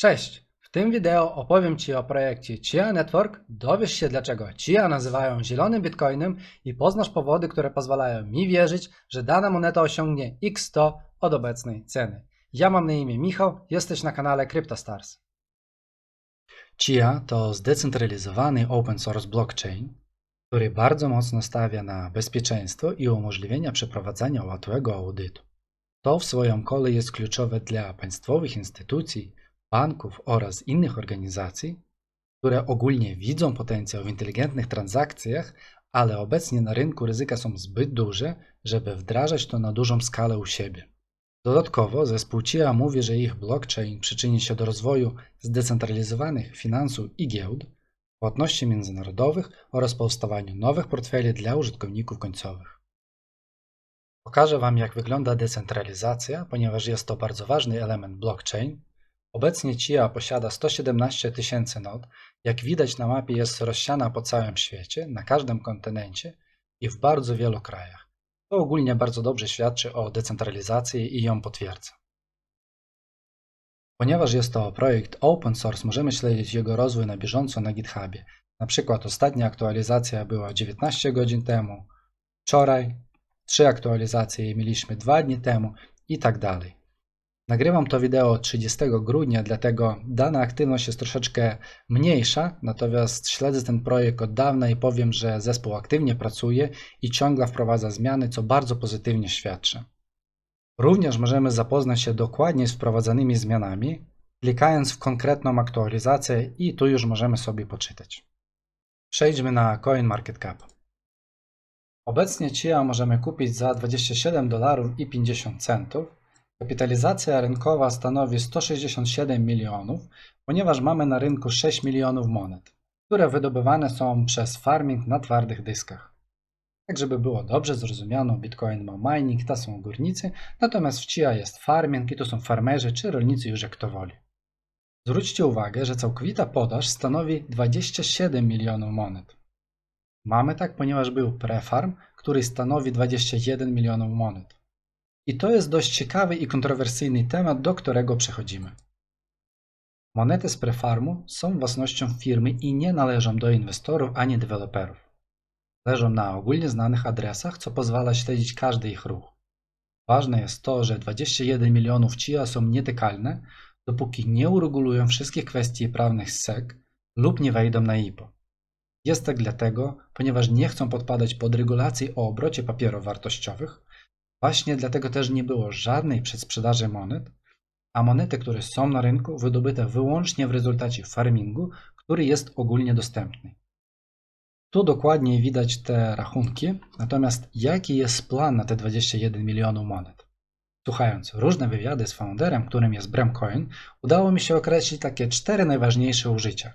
Cześć! W tym wideo opowiem Ci o projekcie Chia Network, dowiesz się dlaczego Chia nazywają zielonym bitcoinem i poznasz powody, które pozwalają mi wierzyć, że dana moneta osiągnie x100 od obecnej ceny. Ja mam na imię Michał, jesteś na kanale CryptoStars. Chia to zdecentralizowany open source blockchain, który bardzo mocno stawia na bezpieczeństwo i umożliwienia przeprowadzania łatwego audytu. To w swoim kole jest kluczowe dla państwowych instytucji, banków oraz innych organizacji, które ogólnie widzą potencjał w inteligentnych transakcjach, ale obecnie na rynku ryzyka są zbyt duże, żeby wdrażać to na dużą skalę u siebie. Dodatkowo zespół CIA mówi, że ich blockchain przyczyni się do rozwoju zdecentralizowanych finansów i giełd, płatności międzynarodowych oraz powstawaniu nowych portfeli dla użytkowników końcowych. Pokażę Wam, jak wygląda decentralizacja, ponieważ jest to bardzo ważny element blockchain. Obecnie CIA posiada 117 tysięcy nod. Jak widać na mapie jest rozsiana po całym świecie, na każdym kontynencie i w bardzo wielu krajach. To ogólnie bardzo dobrze świadczy o decentralizacji i ją potwierdza. Ponieważ jest to projekt open source, możemy śledzić jego rozwój na bieżąco na GitHubie. Na przykład ostatnia aktualizacja była 19 godzin temu, wczoraj, trzy aktualizacje mieliśmy dwa dni temu i tak dalej. Nagrywam to wideo 30 grudnia, dlatego dana aktywność jest troszeczkę mniejsza, natomiast śledzę ten projekt od dawna i powiem, że zespół aktywnie pracuje i ciągle wprowadza zmiany, co bardzo pozytywnie świadczy. Również możemy zapoznać się dokładnie z wprowadzanymi zmianami, klikając w konkretną aktualizację i tu już możemy sobie poczytać. Przejdźmy na CoinMarketCap. Obecnie CIA możemy kupić za 27 dolarów i 50 centów. Kapitalizacja rynkowa stanowi 167 milionów, ponieważ mamy na rynku 6 milionów monet, które wydobywane są przez farming na twardych dyskach. Tak, żeby było dobrze zrozumiano, Bitcoin ma mining, to są górnicy, natomiast w CIA jest farming i to są farmerzy czy rolnicy już jak to woli. Zwróćcie uwagę, że całkowita podaż stanowi 27 milionów monet. Mamy tak, ponieważ był prefarm, który stanowi 21 milionów monet. I to jest dość ciekawy i kontrowersyjny temat, do którego przechodzimy. Monety z prefarmu są własnością firmy i nie należą do inwestorów ani deweloperów. Leżą na ogólnie znanych adresach, co pozwala śledzić każdy ich ruch. Ważne jest to, że 21 milionów CIA są nietykalne, dopóki nie uregulują wszystkich kwestii prawnych SEC lub nie wejdą na IPO. Jest tak dlatego, ponieważ nie chcą podpadać pod regulacje o obrocie papierów wartościowych, właśnie dlatego też nie było żadnej przedsprzedaży monet, a monety, które są na rynku, wydobyte wyłącznie w rezultacie farmingu, który jest ogólnie dostępny. Tu dokładnie widać te rachunki, natomiast jaki jest plan na te 21 milionów monet? Słuchając różne wywiady z founderem, którym jest Bremcoin, udało mi się określić takie cztery najważniejsze użycia.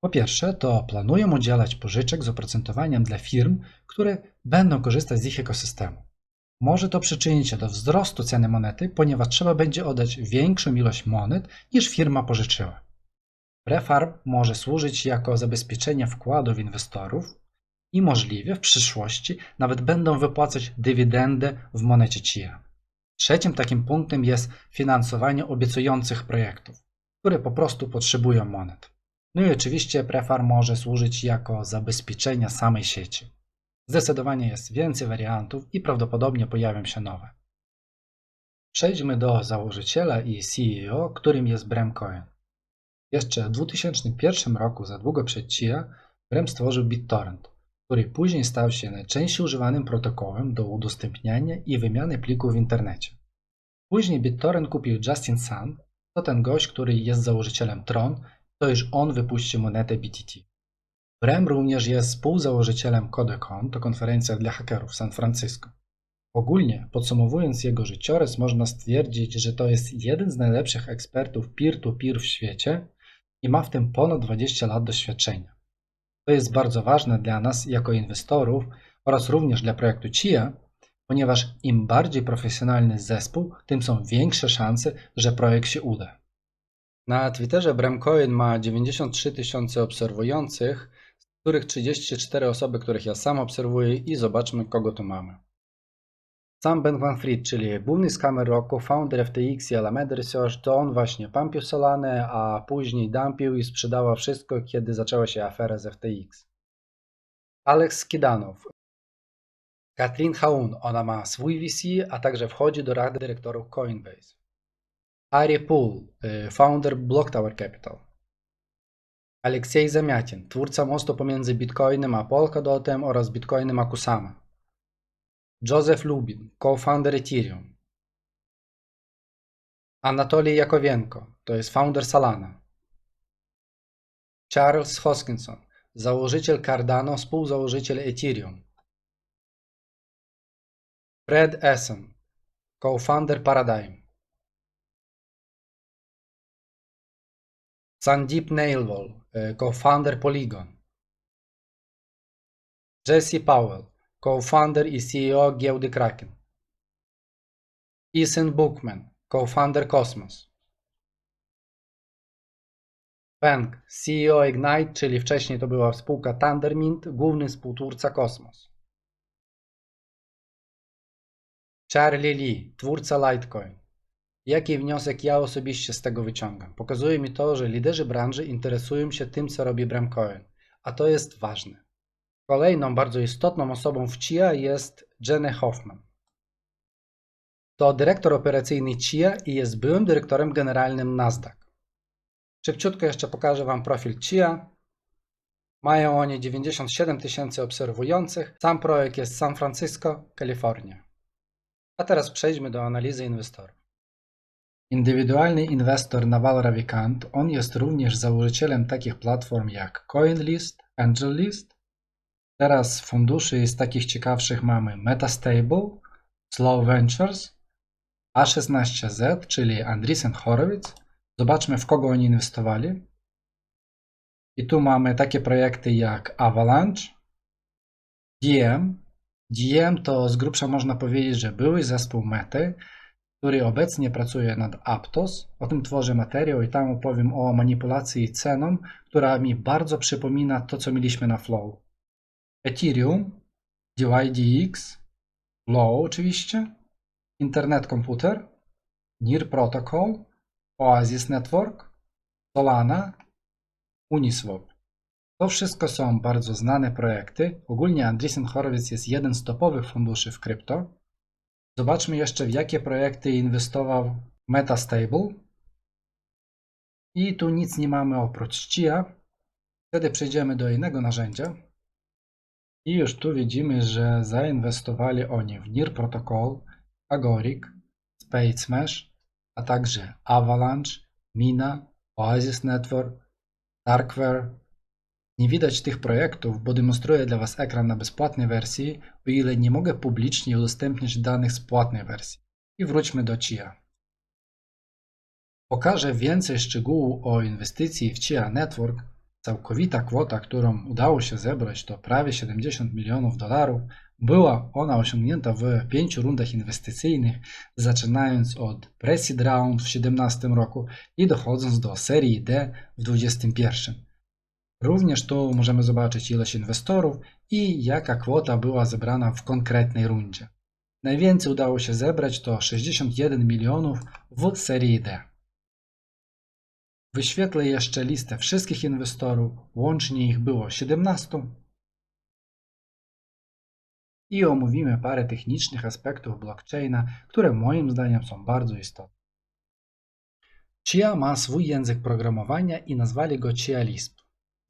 Po pierwsze, to planują udzielać pożyczek z oprocentowaniem dla firm, które będą korzystać z ich ekosystemu. Może to przyczynić się do wzrostu ceny monety, ponieważ trzeba będzie oddać większą ilość monet niż firma pożyczyła. Prefarm może służyć jako zabezpieczenie wkładów inwestorów i możliwie w przyszłości nawet będą wypłacać dywidendę w monecie CIA. Trzecim takim punktem jest finansowanie obiecujących projektów, które po prostu potrzebują monet. No i oczywiście prefarm może służyć jako zabezpieczenie samej sieci. Zdecydowanie jest więcej wariantów i prawdopodobnie pojawią się nowe. Przejdźmy do założyciela i CEO, którym jest Brem Cohen. Jeszcze w 2001 roku, za długo przed CIA, Brem stworzył BitTorrent, który później stał się najczęściej używanym protokołem do udostępniania i wymiany plików w internecie. Później BitTorrent kupił Justin Sun, to ten gość, który jest założycielem Tron, to już on wypuścił monetę BTT. Brem również jest współzałożycielem CodeCon, to konferencja dla hakerów w San Francisco. Ogólnie, podsumowując jego życiorys, można stwierdzić, że to jest jeden z najlepszych ekspertów peer-to-peer w świecie i ma w tym ponad 20 lat doświadczenia. To jest bardzo ważne dla nas jako inwestorów oraz również dla projektu CIA, ponieważ im bardziej profesjonalny zespół, tym są większe szanse, że projekt się uda. Na Twitterze Bremcoin ma 93 tysiące obserwujących, których 34 osoby, których ja sam obserwuję i zobaczmy kogo tu mamy. Sam Bankman-Fried, czyli główny skamer roku, founder FTX i Alameda Research, to on właśnie pampił Solanę, a później dumpił i sprzedawał wszystko, kiedy zaczęła się afera z FTX. Alex Skidanow, Katrin Haun, ona ma swój VC, a także wchodzi do rady dyrektorów Coinbase. Ari Pool, y, founder Block Tower Capital. Aleksiej Zamiatin, twórca mostu pomiędzy Bitcoinem a Polkadotem oraz Bitcoinem a Kusama. Joseph Lubin, co-founder Ethereum. Anatolij Jakowienko, to jest founder Solana. Charles Hoskinson, założyciel Cardano, współzałożyciel Ethereum. Fred Essen, co-founder Paradigm. Sandeep Nailwal, e, co-founder Polygon. Jesse Powell, co-founder i CEO giełdy Kraken. Ethan Bookman, co-founder Cosmos. Peng, CEO Ignite, czyli wcześniej to była spółka Thundermint, główny współtwórca Cosmos. Charlie Lee, twórca Litecoin. Jaki wniosek ja osobiście z tego wyciągam? Pokazuje mi to, że liderzy branży interesują się tym, co robi Bramcoin, a to jest ważne. Kolejną bardzo istotną osobą w CIA jest Jenny Hoffman. To dyrektor operacyjny CIA i jest byłym dyrektorem generalnym Nasdaq. Szybciutko jeszcze pokażę Wam profil CIA. Mają oni 97 tysięcy obserwujących. Sam projekt jest San Francisco, Kalifornia. A teraz przejdźmy do analizy inwestorów. Indywidualny inwestor Naval Ravikant, on jest również założycielem takich platform jak CoinList, AngelList. Teraz funduszy z takich ciekawszych mamy Metastable, Slow Ventures, A16Z, czyli Andreessen Horowitz. Zobaczmy w kogo oni inwestowali. I tu mamy takie projekty jak Avalanche, DM. DM to z grubsza można powiedzieć, że były zespół Mety, który obecnie pracuje nad Aptos. O tym tworzę materiał i tam opowiem o manipulacji ceną, która mi bardzo przypomina to, co mieliśmy na Flow. Ethereum, DYDX, Flow oczywiście, Internet Computer, NIR Protocol, Oasis Network, Solana, Uniswap. To wszystko są bardzo znane projekty. Ogólnie Andreessen Horowitz jest jeden z topowych funduszy w krypto. Zobaczmy jeszcze w jakie projekty inwestował Metastable. I tu nic nie mamy oprócz CIA. Wtedy przejdziemy do innego narzędzia. I już tu widzimy, że zainwestowali oni w NIR Protocol, Agoric, Spade Smash, a także Avalanche, Mina, Oasis Network, Darkware. Nie widać tych projektów, bo demonstruję dla Was ekran na bezpłatnej wersji, o ile nie mogę publicznie udostępnić danych z płatnej wersji. I wróćmy do CIA. Pokażę więcej szczegółów o inwestycji w CIA Network. Całkowita kwota, którą udało się zebrać, to prawie 70 milionów dolarów. Była ona osiągnięta w pięciu rundach inwestycyjnych, zaczynając od pre-seed round w 2017 roku i dochodząc do serii D w 2021. Również tu możemy zobaczyć ilość inwestorów i jaka kwota była zebrana w konkretnej rundzie. Najwięcej udało się zebrać to 61 milionów w serii D. Wyświetlę jeszcze listę wszystkich inwestorów, łącznie ich było 17. I omówimy parę technicznych aspektów blockchaina, które moim zdaniem są bardzo istotne. Chia ma swój język programowania i nazwali go Chia Lisp.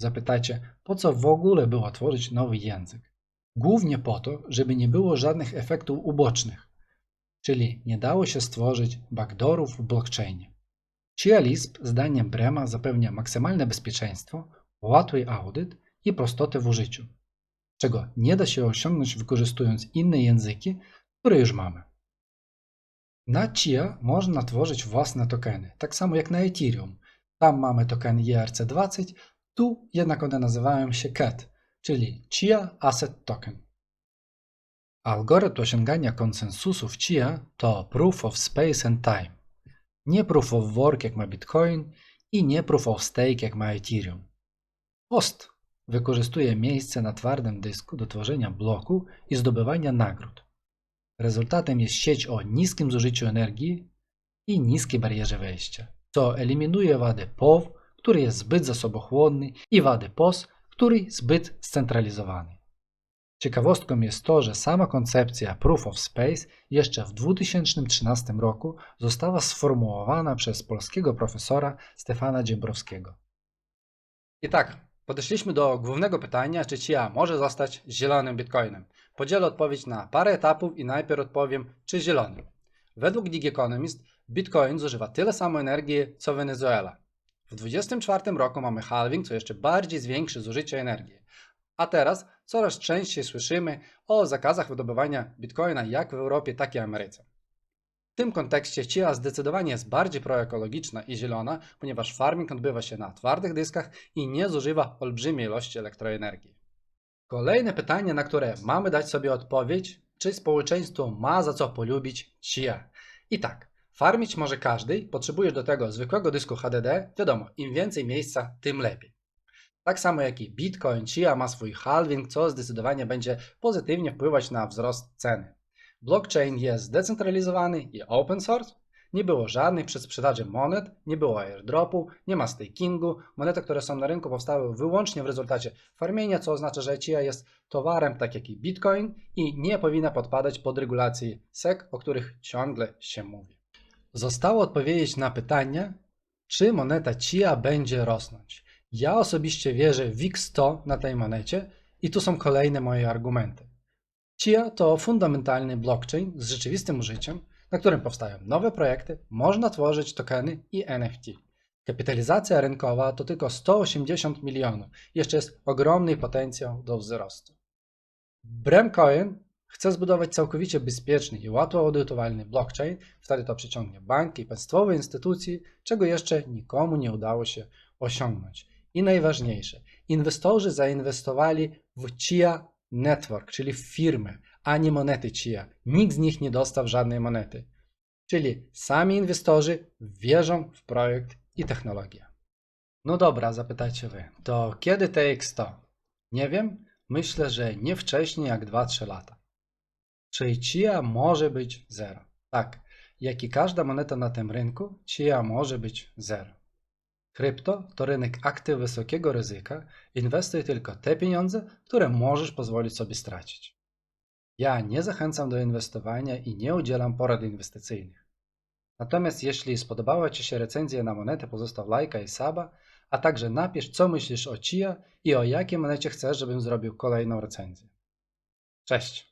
Zapytacie, po co w ogóle było tworzyć nowy język? Głównie po to, żeby nie było żadnych efektów ubocznych, czyli nie dało się stworzyć backdoorów w blockchainie. Chia Lisp zdaniem Brema zapewnia maksymalne bezpieczeństwo, łatwy audyt i prostotę w użyciu, czego nie da się osiągnąć wykorzystując inne języki, które już mamy. Na Chia można tworzyć własne tokeny, tak samo jak na Ethereum. Tam mamy token ERC20, tu jednak one nazywają się CAT, czyli Chia Asset Token. Algorytm osiągania konsensusu w Chia to Proof of Space and Time. Nie Proof of Work jak ma Bitcoin i nie Proof of Stake jak ma Ethereum. POST wykorzystuje miejsce na twardym dysku do tworzenia bloku i zdobywania nagród. Rezultatem jest sieć o niskim zużyciu energii i niskiej barierze wejścia, co eliminuje wadę POW, który jest zbyt zasobochłonny i wadę POS, który zbyt scentralizowany. Ciekawostką jest to, że sama koncepcja Proof of Space jeszcze w 2013 roku została sformułowana przez polskiego profesora Stefana Dziembrowskiego. I tak, podeszliśmy do głównego pytania, czy CIA może zostać zielonym bitcoinem. Podzielę odpowiedź na parę etapów i najpierw odpowiem, czy zielonym. Według Dig Economist bitcoin zużywa tyle samo energii, co Wenezuela. W 2024 roku mamy halving, co jeszcze bardziej zwiększy zużycie energii. A teraz coraz częściej słyszymy o zakazach wydobywania bitcoina jak w Europie, tak i Ameryce. W tym kontekście CIA zdecydowanie jest bardziej proekologiczna i zielona, ponieważ farming odbywa się na twardych dyskach i nie zużywa olbrzymiej ilości elektroenergii. Kolejne pytanie, na które mamy dać sobie odpowiedź, czy społeczeństwo ma za co polubić CIA. I tak, farmić może każdy, potrzebujesz do tego zwykłego dysku HDD, wiadomo, im więcej miejsca, tym lepiej. Tak samo jak i Bitcoin, CIA ma swój halving, co zdecydowanie będzie pozytywnie wpływać na wzrost ceny. Blockchain jest zdecentralizowany i open source. Nie było żadnych przedsprzedaży monet, nie było airdropu, nie ma stakingu. Monety, które są na rynku, powstały wyłącznie w rezultacie farmienia, co oznacza, że CIA jest towarem tak jak i Bitcoin i nie powinna podpadać pod regulacje SEC, o których ciągle się mówi. Zostało odpowiedzieć na pytanie, czy moneta CIA będzie rosnąć. Ja osobiście wierzę w X100 na tej monecie i tu są kolejne moje argumenty. CIA to fundamentalny blockchain z rzeczywistym użyciem, na którym powstają nowe projekty, można tworzyć tokeny i NFT. Kapitalizacja rynkowa to tylko 180 milionów. Jeszcze jest ogromny potencjał do wzrostu. Bremcoin chce zbudować całkowicie bezpieczny i łatwo audytowalny blockchain, wtedy to przyciągnie banki i państwowe instytucje, czego jeszcze nikomu nie udało się osiągnąć. I najważniejsze, inwestorzy zainwestowali w CIA Network, czyli w firmę, a nie monety CIA. Nikt z nich nie dostał żadnej monety. Czyli sami inwestorzy wierzą w projekt i technologię. No dobra, zapytajcie wy, to kiedy TX100? Nie wiem, myślę, że nie wcześniej jak 2-3 lata. Czy CIA może być zero? Tak, jak i każda moneta na tym rynku, CIA może być zero. Krypto to rynek aktyw wysokiego ryzyka. Inwestuj tylko te pieniądze, które możesz pozwolić sobie stracić. Ja nie zachęcam do inwestowania i nie udzielam porad inwestycyjnych. Natomiast jeśli spodobała Ci się recenzja na monetę, pozostaw lajka i suba, a także napisz, co myślisz o CIA i o jakiej monecie chcesz, żebym zrobił kolejną recenzję. Cześć!